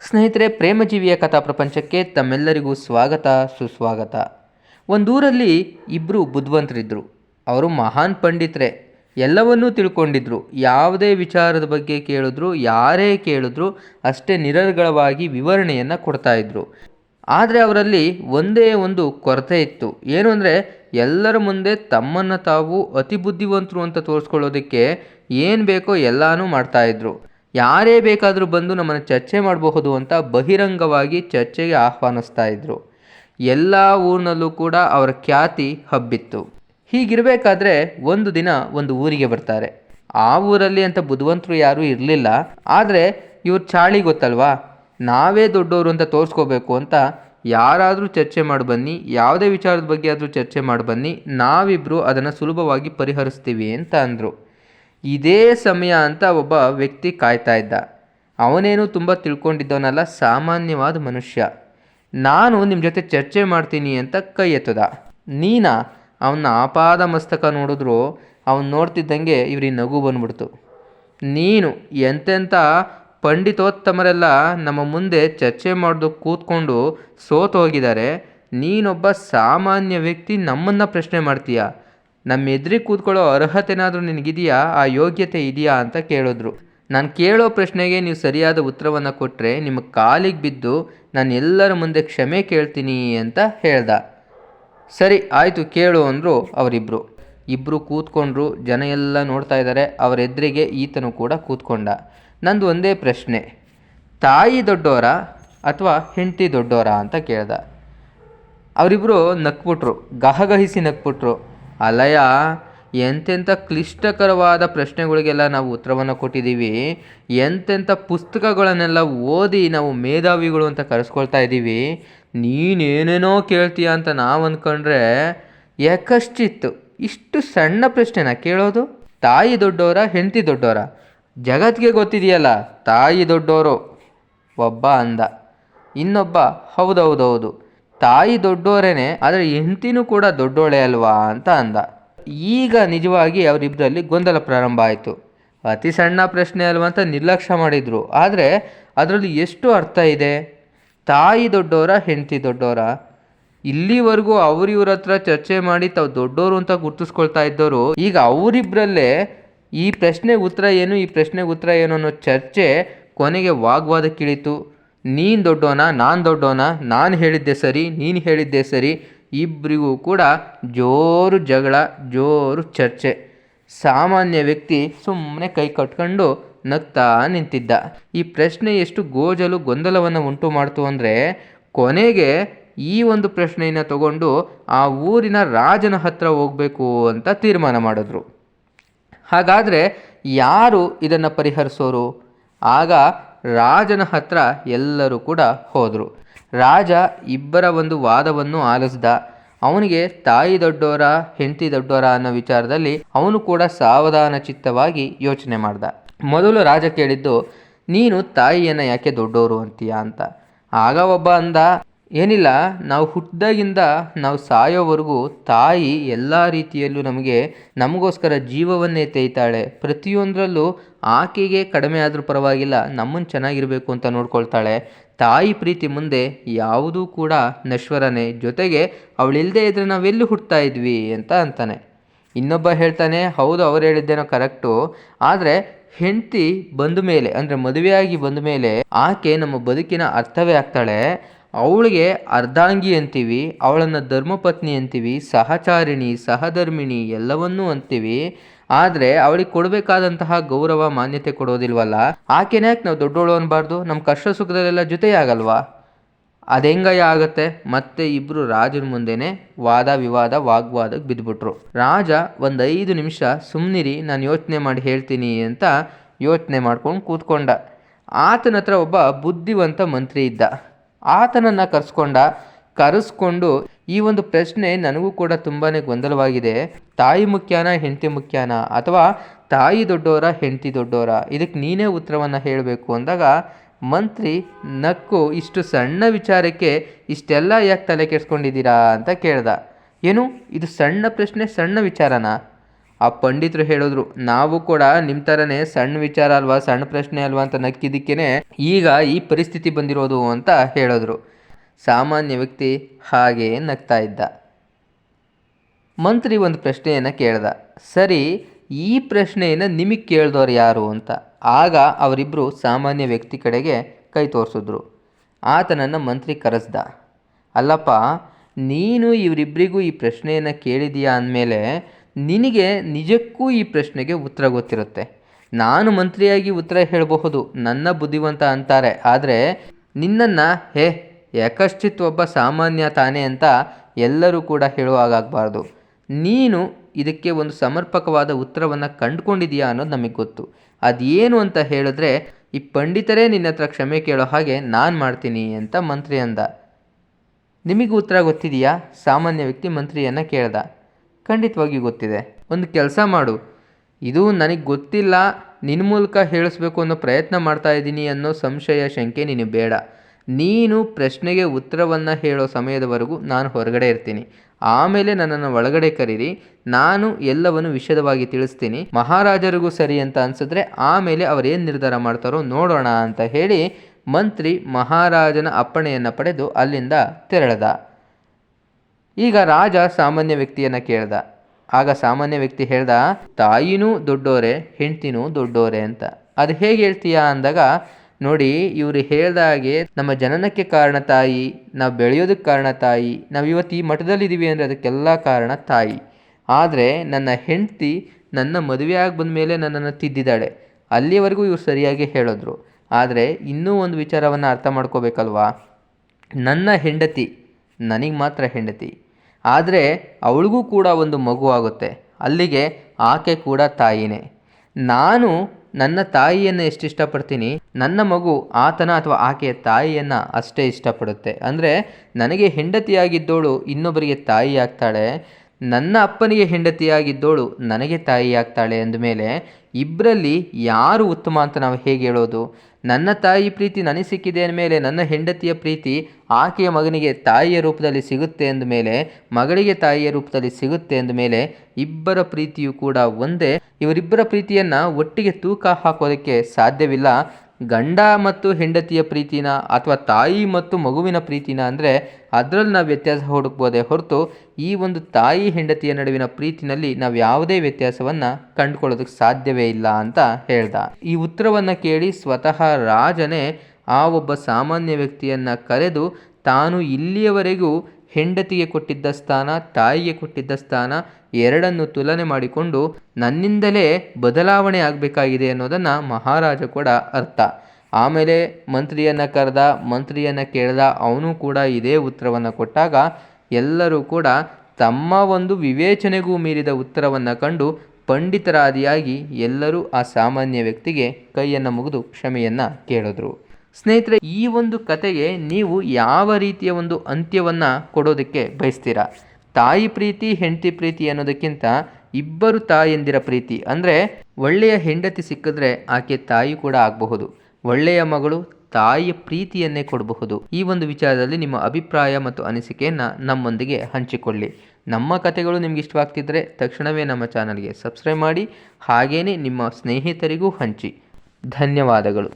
ಸ್ನೇಹಿತರೆ, ಪ್ರೇಮಜೀವಿಯ ಕಥಾ ಪ್ರಪಂಚಕ್ಕೆ ತಮ್ಮೆಲ್ಲರಿಗೂ ಸ್ವಾಗತ, ಸುಸ್ವಾಗತ. ಒಂದೂರಲ್ಲಿ ಇಬ್ಬರು ಬುದ್ಧಿವಂತರಿದ್ದರು ಅವರು ಮಹಾನ್ ಪಂಡಿತರೇ. ಎಲ್ಲವನ್ನೂ ತಿಳ್ಕೊಂಡಿದ್ರು. ಯಾವುದೇ ವಿಚಾರದ ಬಗ್ಗೆ ಕೇಳಿದ್ರು, ಯಾರೇ ಕೇಳಿದ್ರು ಅಷ್ಟೇ ನಿರರ್ಗಳವಾಗಿ ವಿವರಣೆಯನ್ನು ಕೊಡ್ತಾ ಇದ್ರು. ಆದರೆ ಅವರಲ್ಲಿ ಒಂದೇ ಒಂದು ಕೊರತೆ ಇತ್ತು. ಏನು ಅಂದರೆ, ಎಲ್ಲರ ಮುಂದೆ ತಮ್ಮನ್ನು ತಾವು ಅತಿ ಬುದ್ಧಿವಂತರು ಅಂತ ತೋರಿಸ್ಕೊಳ್ಳೋದಕ್ಕೆ ಏನು ಬೇಕೋ ಎಲ್ಲನೂ ಮಾಡ್ತಾ ಇದ್ರು. ಯಾರೇ ಬೇಕಾದರೂ ಬಂದು ನಮ್ಮನ್ನು ಚರ್ಚೆ ಮಾಡಬಹುದು ಅಂತ ಬಹಿರಂಗವಾಗಿ ಚರ್ಚೆಗೆ ಆಹ್ವಾನಿಸ್ತಾ ಇದ್ರು. ಎಲ್ಲ ಊರಿನಲ್ಲೂ ಕೂಡ ಅವರ ಖ್ಯಾತಿ ಹಬ್ಬಿತ್ತು. ಹೀಗಿರಬೇಕಾದ್ರೆ ಒಂದು ದಿನ ಒಂದು ಊರಿಗೆ ಬರ್ತಾರೆ. ಆ ಊರಲ್ಲಿ ಅಂತ ಬುದ್ಧಿವಂತರು ಯಾರೂ ಇರಲಿಲ್ಲ. ಆದರೆ ಇವ್ರ ಚಾಳಿ ಗೊತ್ತಲ್ವಾ? ನಾವೇ ದೊಡ್ಡವರು ಅಂತ ತೋರಿಸ್ಕೋಬೇಕು ಅಂತ ಯಾರಾದರೂ ಚರ್ಚೆ ಮಾಡಿ ಬನ್ನಿ, ಯಾವುದೇ ವಿಚಾರದ ಬಗ್ಗೆ ಆದರೂ ಚರ್ಚೆ ಮಾಡಿ ಬನ್ನಿ ನಾವಿಬ್ಬರು ಅದನ್ನು ಸುಲಭವಾಗಿ ಪರಿಹರಿಸ್ತೀವಿ ಅಂತ ಅಂದರು. ಇದೇ ಸಮಯ ಅಂತ ಒಬ್ಬ ವ್ಯಕ್ತಿ ಕಾಯ್ತಾ ಇದ್ದ. ಅವನೇನು ತುಂಬ ತಿಳ್ಕೊಂಡಿದ್ದವನಲ್ಲ, ಸಾಮಾನ್ಯವಾದ ಮನುಷ್ಯ. ನಾನು ನಿಮ್ಮ ಜೊತೆ ಚರ್ಚೆ ಮಾಡ್ತೀನಿ ಅಂತ ಕೈ ಎತ್ತದ. ನೀನಾ? ಅವನ ಆಪಾದ ಮಸ್ತಕ ನೋಡಿದ್ರು ಅವನು ನೋಡ್ತಿದ್ದಂಗೆ ಇವ್ರಿಗೆ ನಗು ಬಂದ್ಬಿಡ್ತು. ನೀನು ಎಂತೆಂಥ ಪಂಡಿತೋತ್ತಮರೆಲ್ಲ ನಮ್ಮ ಮುಂದೆ ಚರ್ಚೆ ಮಾಡೋದು ಕೂತ್ಕೊಂಡು ಸೋತು ಹೋಗಿದ್ದಾರೆ ನೀನೊಬ್ಬ ಸಾಮಾನ್ಯ ವ್ಯಕ್ತಿ ನಮ್ಮನ್ನು ಪ್ರಶ್ನೆ ಮಾಡ್ತೀಯ? ನಮ್ಮ ಎದುರಿಗೆ ಕೂತ್ಕೊಳ್ಳೋ ಅರ್ಹತೆನಾದರೂ ನಿನಗಿದೆಯಾ? ಆ ಯೋಗ್ಯತೆ ಇದೆಯಾ ಅಂತ ಕೇಳಿದ್ರು. ನಾನು ಕೇಳೋ ಪ್ರಶ್ನೆಗೆ ನೀವು ಸರಿಯಾದ ಉತ್ತರವನ್ನು ಕೊಟ್ಟರೆ ನಿಮ್ಮ ಕಾಲಿಗೆ ಬಿದ್ದು ನಾನು ಎಲ್ಲರ ಮುಂದೆ ಕ್ಷಮೆ ಕೇಳ್ತೀನಿ ಅಂತ ಹೇಳ್ದ. ಸರಿ, ಆಯಿತು ಕೇಳು ಅಂದರು ಅವರಿಬ್ಬರು ಇಬ್ಬರು ಕೂತ್ಕೊಂಡ್ರು, ಜನ ಎಲ್ಲ ನೋಡ್ತಾ ಇದ್ದಾರೆ ಅವರ ಎದುರಿಗೆ ಈತನು ಕೂಡ ಕೂತ್ಕೊಂಡ. ನಂದು ಒಂದೇ ಪ್ರಶ್ನೆ, ತಾಯಿ ದೊಡ್ಡೋರ ಅಥವಾ ಹೆಂಡತಿ ದೊಡ್ಡೋರ ಅಂತ ಕೇಳ್ದ. ಅವರಿಬ್ಬರು ನಕ್ಬಿಟ್ರು, ಗಹಗಹಿಸಿ ನಕ್ಬಿಟ್ರು. ಅಲಯ, ಎಂತೆಂಥ ಕ್ಲಿಷ್ಟಕರವಾದ ಪ್ರಶ್ನೆಗಳಿಗೆಲ್ಲ ನಾವು ಉತ್ತರವನ್ನು ಕೊಟ್ಟಿದ್ದೀವಿ. ಎಂತೆಂಥ ಪುಸ್ತಕಗಳನ್ನೆಲ್ಲ ಓದಿ ನಾವು ಮೇಧಾವಿಗಳು ಅಂತ ಕರೆಸ್ಕೊಳ್ತಾ ಇದ್ದೀವಿ. ನೀನೇನೇನೋ ಕೇಳ್ತೀಯ ಅಂತ ನಾವು ಅಂದ್ಕೊಂಡ್ರೆ ಯಾಕಷ್ಟಿತ್ತು ಇಷ್ಟು ಸಣ್ಣ ಪ್ರಶ್ನೆನ ಕೇಳೋದು? ತಾಯಿ ದೊಡ್ಡವರ ಹೆಂಡತಿ ದೊಡ್ಡವರ ಜಗತ್ತಿಗೆ ಗೊತ್ತಿದೆಯಲ್ಲ, ತಾಯಿ ದೊಡ್ಡವರು ಒಬ್ಬ ಅಂದ. ಇನ್ನೊಬ್ಬ, ಹೌದೌದೌದು. ತಾಯಿ ದೊಡ್ಡೋರೇನೆ, ಆದರೆ ಹೆಂಡತಿನೂ ಕೂಡ ದೊಡ್ಡೋಳೆ ಅಲ್ವಾ ಅಂತ ಅಂದ. ಈಗ ನಿಜವಾಗಿ ಅವರಿಬ್ಬರಲ್ಲಿ ಗೊಂದಲ ಪ್ರಾರಂಭ ಆಯಿತು. ಅತಿ ಸಣ್ಣ ಪ್ರಶ್ನೆ ಅಲ್ವಾ ಅಂತ ನಿರ್ಲಕ್ಷ್ಯ ಮಾಡಿದರು. ಆದರೆ ಅದರಲ್ಲಿ ಎಷ್ಟು ಅರ್ಥ ಇದೆ? ತಾಯಿ ದೊಡ್ಡೋರ, ಹೆಂಡತಿ ದೊಡ್ಡೋರ? ಇಲ್ಲಿವರೆಗೂ ಅವರಿವ್ರ ಹತ್ರ ಚರ್ಚೆ ಮಾಡಿ ತಾವು ದೊಡ್ಡೋರು ಅಂತ ಗುರ್ತಿಸ್ಕೊಳ್ತಾ ಇದ್ದವರು ಈಗ ಅವರಿಬ್ಬರಲ್ಲೇ ಈ ಪ್ರಶ್ನೆ ಉತ್ತರ ಏನು, ಈ ಪ್ರಶ್ನೆ ಉತ್ತರ ಏನು ಅನ್ನೋ ಚರ್ಚೆ ಕೊನೆಗೆ ವಾಗ್ವಾದಕ್ಕಿಳಿತು. ನೀನು ದೊಡ್ಡೋನ, ನಾನು ದೊಡ್ಡೋನ, ನಾನು ಹೇಳಿದ್ದೆ ಸರಿ, ನೀನು ಹೇಳಿದ್ದೆ ಸರಿ ಇಬ್ಬರಿಗೂ ಕೂಡ ಜೋರು ಜಗಳ, ಜೋರು ಚರ್ಚೆ. ಸಾಮಾನ್ಯ ವ್ಯಕ್ತಿ ಸುಮ್ಮನೆ ಕೈ ಕಟ್ಕೊಂಡು ನಗ್ತಾ ನಿಂತಿದ್ದ. ಈ ಪ್ರಶ್ನೆ ಎಷ್ಟು ಗೋಜಲು ಗೊಂದಲವನ್ನು ಉಂಟು ಮಾಡ್ತು ಅಂದರೆ, ಕೊನೆಗೆ ಈ ಒಂದು ಪ್ರಶ್ನೆಯನ್ನು ತಗೊಂಡು ಆ ಊರಿನ ರಾಜನ ಹತ್ರ ಹೋಗಬೇಕು ಅಂತ ತೀರ್ಮಾನ ಮಾಡಿದ್ರು. ಹಾಗಾದರೆ ಯಾರು ಇದನ್ನು ಪರಿಹರಿಸೋರು? ಆಗ ರಾಜನ ಹತ್ರ ಎಲ್ಲರೂ ಕೂಡ ಹೋದರು. ರಾಜ ಇಬ್ಬರ ಒಂದು ವಾದವನ್ನು ಆಲಿಸಿದ. ಅವನಿಗೆ ತಾಯಿ ದೊಡ್ಡೋರ, ಹೆಂಡತಿ ದೊಡ್ಡೋರ ಅನ್ನೋ ವಿಚಾರದಲ್ಲಿ ಅವನು ಕೂಡ ಸಾವಧಾನ ಚಿತ್ತವಾಗಿ ಯೋಚನೆ ಮಾಡ್ದ. ಮೊದಲು ರಾಜ ಕೇಳಿದ್ದು, ನೀನು ತಾಯಿಯನ್ನು ಯಾಕೆ ದೊಡ್ಡೋರು ಅಂತೀಯ? ಅಂತ. ಆಗ ಒಬ್ಬ ಅಂದ ಏನಿಲ್ಲ, ನಾವು ಹುಟ್ಟಿದಾಗಿಂದ ನಾವು ಸಾಯೋವರೆಗೂ ತಾಯಿ ಎಲ್ಲ ರೀತಿಯಲ್ಲೂ ನಮಗೆ ನಮಗೋಸ್ಕರ ಜೀವವನ್ನೇ ತೇಯ್ತಾಳೆ ಪ್ರತಿಯೊಂದರಲ್ಲೂ ಆಕೆಗೆ ಕಡಿಮೆ ಆದರೂ ಪರವಾಗಿಲ್ಲ ನಮ್ಮನ್ನು ಚೆನ್ನಾಗಿರಬೇಕು ಅಂತ ನೋಡ್ಕೊಳ್ತಾಳೆ. ತಾಯಿ ಪ್ರೀತಿ ಮುಂದೆ ಯಾವುದೂ ಕೂಡ ನಶ್ವರನೇ. ಜೊತೆಗೆ ಅವಳಿಲ್ಲದೆ ಇದ್ದರೆ ನಾವೆಲ್ಲಿ ಹುಟ್ಟುತ್ತಾ ಇದ್ವಿ ಅಂತ ಅಂತಾನೆ. ಇನ್ನೊಬ್ಬ ಹೇಳ್ತಾನೆ, ಹೌದು, ಅವ್ರು ಹೇಳಿದ್ದೇನೋ ಕರೆಕ್ಟು. ಆದರೆ ಹೆಂಡತಿ ಬಂದ ಮೇಲೆ, ಅಂದರೆ ಮದುವೆಯಾಗಿ ಬಂದ ಮೇಲೆ ಆಕೆ ನಮ್ಮ ಬದುಕಿನ ಅರ್ಥವೇ ಆಗ್ತಾಳೆ. ಅವಳಿಗೆ ಅರ್ಧಾಂಗಿ ಅಂತೀವಿ, ಅವಳನ್ನು ಧರ್ಮಪತ್ನಿ ಅಂತೀವಿ, ಸಹಚಾರಿಣಿ, ಸಹಧರ್ಮಿಣಿ ಎಲ್ಲವನ್ನೂ ಅಂತೀವಿ. ಆದರೆ ಅವಳಿಗೆ ಕೊಡಬೇಕಾದಂತಹ ಗೌರವ, ಮಾನ್ಯತೆ ಕೊಡೋದಿಲ್ವಲ್ಲ? ಆಕೆನ ಯಾಕೆ ನಾವು ದೊಡ್ಡೋಳು ಅನ್ಬಾರ್ದು? ನಮ್ಮ ಕಷ್ಟ ಸುಖದಲ್ಲೆಲ್ಲ ಜೊತೆಯಾಗಲ್ವಾ? ಅದೆಂಗಯ್ಯ ಆಗುತ್ತೆ? ಮತ್ತೆ ಇಬ್ಬರು ರಾಜನ ಮುಂದೆನೆ ವಾದ, ವಿವಾದ, ವಾಗ್ವಾದಕ್ಕೆ ಬಿದ್ದುಬಿಟ್ರು ರಾಜ ಒಂದು ಐದು ನಿಮಿಷ ಸುಮ್ಮನಿರಿ ನಾನು ಯೋಚನೆ ಮಾಡಿ ಹೇಳ್ತೀನಿ ಅಂತ ಯೋಚನೆ ಮಾಡ್ಕೊಂಡು ಕೂತ್ಕೊಂಡ. ಆತನ ಹತ್ರ ಒಬ್ಬ ಬುದ್ಧಿವಂತ ಮಂತ್ರಿ ಇದ್ದ. ಆತನನ್ನು ಕರೆಸ್ಕೊಂಡ, ಕರೆಸ್ಕೊಂಡು ಈ ಒಂದು ಪ್ರಶ್ನೆ ನನಗೂ ಕೂಡ ತುಂಬಾ ಗೊಂದಲವಾಗಿದೆ. ತಾಯಿ ಮುಖ್ಯನಾ, ಹೆಂಡತಿ ಮುಖ್ಯನಾ ಅಥವಾ ತಾಯಿ ದೊಡ್ಡವರ ಹೆಂಡತಿ ದೊಡ್ಡವರ ಇದಕ್ಕೆ ನೀನೇ ಉತ್ತರವನ್ನು ಹೇಳಬೇಕು ಅಂದಾಗ, ಮಂತ್ರಿ, ನಕ್ಕು, ಇಷ್ಟು ಸಣ್ಣ ವಿಚಾರಕ್ಕೆ ಇಷ್ಟೆಲ್ಲ ಯಾಕೆ ತಲೆ ಕೆಡಿಸ್ಕೊಂಡಿದ್ದೀರಾ ಅಂತ ಕೇಳ್ದ. ಏನು? ಇದು ಸಣ್ಣ ಪ್ರಶ್ನೆ, ಸಣ್ಣ ವಿಚಾರನಾ? ಆ ಪಂಡಿತರು ಹೇಳಿದ್ರು, ನಾವು ಕೂಡ ನಿಮ್ಮ ಥರನೇ ಸಣ್ಣ ವಿಚಾರ ಅಲ್ವಾ ಸಣ್ಣ ಪ್ರಶ್ನೆ ಅಲ್ವಾ ಅಂತ ನಕ್ಕಿದ್ದಕ್ಕೇ ಈಗ ಈ ಪರಿಸ್ಥಿತಿ ಬಂದಿರೋದು ಅಂತ ಹೇಳಿದ್ರು. ಸಾಮಾನ್ಯ ವ್ಯಕ್ತಿ ಹಾಗೇ ನಗ್ತಾ ಇದ್ದ. ಮಂತ್ರಿ ಒಂದು ಪ್ರಶ್ನೆಯನ್ನು ಕೇಳ್ದ. ಸರಿ, ಈ ಪ್ರಶ್ನೆಯನ್ನು ನಿಮಗೆ ಕೇಳಿದವ್ರು ಯಾರು ಅಂತ? ಆಗ ಅವರಿಬ್ಬರು ಸಾಮಾನ್ಯ ವ್ಯಕ್ತಿ ಕಡೆಗೆ ಕೈ ತೋರಿಸಿದ್ರು. ಆತನನ್ನು ಮಂತ್ರಿ ಕರೆಸ್ದ. ಅಲ್ಲಪ್ಪ, ನೀನು ಇವರಿಬ್ಬರಿಗೂ ಈ ಪ್ರಶ್ನೆಯನ್ನು ಕೇಳಿದೀಯಾ ಅಂದಮೇಲೆ ನಿನಗೆ ನಿಜಕ್ಕೂ ಈ ಪ್ರಶ್ನೆಗೆ ಉತ್ತರ ಗೊತ್ತಿರುತ್ತೆ. ನಾನು ಮಂತ್ರಿಯಾಗಿ ಉತ್ತರ ಹೇಳಬಹುದು, ನನ್ನ ಬುದ್ಧಿವಂತ ಅಂತಾರೆ. ಆದರೆ ನಿನ್ನನ್ನು, ಹೇ, ಯಕಶ್ಚಿತ್ ಒಬ್ಬ ಸಾಮಾನ್ಯ ತಾನೇ ಅಂತ ಎಲ್ಲರೂ ಕೂಡ ಹೇಳುವಾಗಬಾರ್ದು ನೀನು ಇದಕ್ಕೆ ಒಂದು ಸಮರ್ಪಕವಾದ ಉತ್ತರವನ್ನು ಕಂಡುಕೊಂಡಿದೆಯಾ ಅನ್ನೋದು ನಮಗೆ ಗೊತ್ತು. ಅದೇನು ಅಂತ ಹೇಳಿದ್ರೆ, ಈ ಪಂಡಿತರೇ ನಿನ್ನ ಹತ್ರ ಕ್ಷಮೆ ಕೇಳೋ ಹಾಗೆ ನಾನು ಮಾಡ್ತೀನಿ ಅಂತ ಮಂತ್ರಿ ಅಂದ. ನಿಮಗೆ ಉತ್ತರ ಗೊತ್ತಿದೆಯಾ? ಸಾಮಾನ್ಯ ವ್ಯಕ್ತಿ ಮಂತ್ರಿಯನ್ನು ಕೇಳ್ದ. ಖಂಡಿತವಾಗಿ ಗೊತ್ತಿದೆ. ಒಂದು ಕೆಲಸ ಮಾಡು. ಇದು ನನಗೆ ಗೊತ್ತಿಲ್ಲ ನಿನ್ನ ಮೂಲಕ ಹೇಳಿಸ್ಬೇಕು ಅನ್ನೋ ಪ್ರಯತ್ನ ಮಾಡ್ತಾ ಇದ್ದೀನಿ ಅನ್ನೋ ಸಂಶಯ, ಶಂಕೆ ನಿನಗೆ ಬೇಡ. ನೀನು ಪ್ರಶ್ನೆಗೆ ಉತ್ತರವನ್ನು ಹೇಳೋ ಸಮಯದವರೆಗೂ ನಾನು ಹೊರಗಡೆ ಇರ್ತೀನಿ. ಆಮೇಲೆ ನನ್ನನ್ನು ಒಳಗಡೆ ಕರೀರಿ. ನಾನು ಎಲ್ಲವನ್ನು ವಿಷದವಾಗಿ ತಿಳಿಸ್ತೀನಿ. ಮಹಾರಾಜರಿಗೂ ಸರಿ ಅಂತ ಅನಿಸಿದ್ರೆ ಆಮೇಲೆ ಅವರೇನು ನಿರ್ಧಾರ ಮಾಡ್ತಾರೋ ನೋಡೋಣ ಅಂತ ಹೇಳಿ ಮಂತ್ರಿ ಮಹಾರಾಜನ ಅಪ್ಪಣೆಯನ್ನು ಪಡೆದು ಅಲ್ಲಿಂದ ತೆರಳದ. ಈಗ ರಾಜ ಸಾಮಾನ್ಯ ವ್ಯಕ್ತಿಯನ್ನು ಕೇಳ್ದ. ಆಗ ಸಾಮಾನ್ಯ ವ್ಯಕ್ತಿ ಹೇಳ್ದ, ತಾಯಿನೂ ದೊಡ್ಡೋರೆ, ಹೆಂಡ್ತಿನೂ ದೊಡ್ಡೋರೆ ಅಂತ. ಅದು ಹೇಗೆ ಹೇಳ್ತೀಯಾ ಅಂದಾಗ, ನೋಡಿ, ಇವರು ಹೇಳ್ದ ಹಾಗೆ, ನಮ್ಮ ಜನನಕ್ಕೆ ಕಾರಣ ತಾಯಿ, ನಾವು ಬೆಳೆಯೋದಕ್ಕೆ ಕಾರಣ ತಾಯಿ, ನಾವು ಇವತ್ತು ಈ ಮಠದಲ್ಲಿದ್ದೀವಿ ಅಂದರೆ ಅದಕ್ಕೆಲ್ಲ ಕಾರಣ ತಾಯಿ. ಆದರೆ ನನ್ನ ಹೆಂಡತಿ ನನ್ನ ಮದುವೆ ಆಗಿ ಬಂದ ಮೇಲೆ ನನ್ನನ್ನು ತಿದ್ದಿದ್ದಾಳೆ ಅಲ್ಲಿವರೆಗೂ ಇವರು ಸರಿಯಾಗಿ ಹೇಳಿದ್ರು. ಆದರೆ ಇನ್ನೂ ಒಂದು ವಿಚಾರವನ್ನು ಅರ್ಥ ಮಾಡ್ಕೋಬೇಕಲ್ವಾ? ನನ್ನ ಹೆಂಡತಿ, ನನಗೆ ಮಾತ್ರ ಹೆಂಡತಿ. ಆದರೆ ಅವಳಿಗೂ ಕೂಡ ಒಂದು ಮಗು ಆಗುತ್ತೆ. ಅಲ್ಲಿಗೆ ಆಕೆ ಕೂಡ ತಾಯಿನೇ. ನಾನು ನನ್ನ ತಾಯಿಯನ್ನು ಎಷ್ಟು ಇಷ್ಟಪಡ್ತೀನಿ? ನನ್ನ ಮಗು ಆತನ ಅಥವಾ ಆಕೆಯ ತಾಯಿಯನ್ನು ಅಷ್ಟೇ ಇಷ್ಟಪಡುತ್ತೆ. ಅಂದರೆ ನನಗೆ ಹೆಂಡತಿಯಾಗಿದ್ದವಳು ಇನ್ನೊಬ್ಬರಿಗೆ ತಾಯಿ ಆಗ್ತಾಳೆ. ನನ್ನ ಅಪ್ಪನಿಗೆ ಹೆಂಡತಿಯಾಗಿದ್ದವಳು ನನಗೆ ತಾಯಿ ಆಗ್ತಾಳೆ ಅಂದಮೇಲೆ ಇಬ್ಬರಲ್ಲಿ ಯಾರು ಉತ್ತಮ ಅಂತ ನಾವು ಹೇಗೆ ಹೇಳೋದು? ನನ್ನ ತಾಯಿ ಪ್ರೀತಿ ನನಗೆ ಸಿಕ್ಕಿದೆ ಅಂದಮೇಲೆ ನನ್ನ ಹೆಂಡತಿಯ ಪ್ರೀತಿ ಆಕೆಯ ಮಗನಿಗೆ ತಾಯಿಯ ರೂಪದಲ್ಲಿ ಸಿಗುತ್ತೆ ಅಂದಮೇಲೆ ಮಗಳಿಗೆ ತಾಯಿಯ ರೂಪದಲ್ಲಿ ಸಿಗುತ್ತೆ ಅಂದಮೇಲೆ ಇಬ್ಬರ ಪ್ರೀತಿಯು ಕೂಡ ಒಂದೇ. ಇವರಿಬ್ಬರ ಪ್ರೀತಿಯನ್ನು ಒಟ್ಟಿಗೆ ತೂಕ ಹಾಕೋದಕ್ಕೆ ಸಾಧ್ಯವಿಲ್ಲ. ಗಂಡ ಮತ್ತು ಹೆಂಡತಿಯ ಪ್ರೀತಿನ ಅಥವಾ ತಾಯಿ ಮತ್ತು ಮಗುವಿನ ಪ್ರೀತಿನ ಅಂದರೆ ಅದರಲ್ಲಿ ನಾವು ವ್ಯತ್ಯಾಸ ಹುಡುಕ್ಬೋದೇ ಹೊರತು ಈ ಒಂದು ತಾಯಿ ಹೆಂಡತಿಯ ನಡುವಿನ ಪ್ರೀತಿನಲ್ಲಿ ನಾವು ಯಾವುದೇ ವ್ಯತ್ಯಾಸವನ್ನು ಕಂಡುಕೊಳ್ಳೋದಕ್ಕೆ ಸಾಧ್ಯವೇ ಇಲ್ಲ ಅಂತ ಹೇಳ್ದ. ಈ ಉತ್ತರವನ್ನು ಕೇಳಿ ಸ್ವತಃ ರಾಜನೇ ಆ ಒಬ್ಬ ಸಾಮಾನ್ಯ ವ್ಯಕ್ತಿಯನ್ನು ಕರೆದು ತಾನು ಇಲ್ಲಿಯವರೆಗೂ ಹೆಂಡತಿಗೆ ಕೊಟ್ಟಿದ್ದ ಸ್ಥಾನ, ತಾಯಿಗೆ ಕೊಟ್ಟಿದ್ದ ಸ್ಥಾನ ಎರಡನ್ನು ತುಲನೆ ಮಾಡಿಕೊಂಡು ನನ್ನಿಂದಲೇ ಬದಲಾವಣೆ ಆಗಬೇಕಾಗಿದೆ ಅನ್ನೋದನ್ನು ಮಹಾರಾಜ ಕೂಡ ಅರ್ಥ. ಆಮೇಲೆ ಮಂತ್ರಿಯನ್ನು ಕರೆದ, ಮಂತ್ರಿಯನ್ನು ಕೇಳ್ದ, ಅವನು ಕೂಡ ಇದೇ ಉತ್ತರವನ್ನು ಕೊಟ್ಟಾಗ ಎಲ್ಲರೂ ಕೂಡ ತಮ್ಮ ಒಂದು ವಿವೇಚನೆಗೂ ಮೀರಿದ ಉತ್ತರವನ್ನು ಕಂಡು ಪಂಡಿತರಾದಿಯಾಗಿ ಎಲ್ಲರೂ ಆ ಸಾಮಾನ್ಯ ವ್ಯಕ್ತಿಗೆ ಕೈಯನ್ನು ಮುಗಿದು ಕ್ಷಮೆಯನ್ನು ಕೇಳಿದ್ರು. ಸ್ನೇಹಿತರೆ, ಈ ಒಂದು ಕತೆಗೆ ನೀವು ಯಾವ ರೀತಿಯ ಒಂದು ಅಂತ್ಯವನ್ನು ಕೊಡೋದಕ್ಕೆ ಬಯಸ್ತೀರಾ? ತಾಯಿ ಪ್ರೀತಿ, ಹೆಂಡತಿ ಪ್ರೀತಿ ಅನ್ನೋದಕ್ಕಿಂತ ಇಬ್ಬರು ತಾಯಂದಿರ ಪ್ರೀತಿ. ಅಂದರೆ ಒಳ್ಳೆಯ ಹೆಂಡತಿ ಸಿಕ್ಕಿದ್ರೆ ಆಕೆ ತಾಯಿ ಕೂಡ ಆಗಬಹುದು. ಒಳ್ಳೆಯ ಮಗಳು ತಾಯಿಯ ಪ್ರೀತಿಯನ್ನೇ ಕೊಡಬಹುದು. ಈ ಒಂದು ವಿಚಾರದಲ್ಲಿ ನಿಮ್ಮ ಅಭಿಪ್ರಾಯ ಮತ್ತು ಅನಿಸಿಕೆಯನ್ನು ನಮ್ಮೊಂದಿಗೆ ಹಂಚಿಕೊಳ್ಳಿ. ನಮ್ಮ ಕತೆಗಳು ನಿಮ್ಗೆ ಇಷ್ಟವಾಗ್ತಿದ್ರೆ ತಕ್ಷಣವೇ ನಮ್ಮ ಚಾನಲ್ಗೆ ಸಬ್ಸ್ಕ್ರೈಬ್ ಮಾಡಿ ಹಾಗೆಯೇ ನಿಮ್ಮ ಸ್ನೇಹಿತರಿಗೂ ಹಂಚಿ. ಧನ್ಯವಾದಗಳು.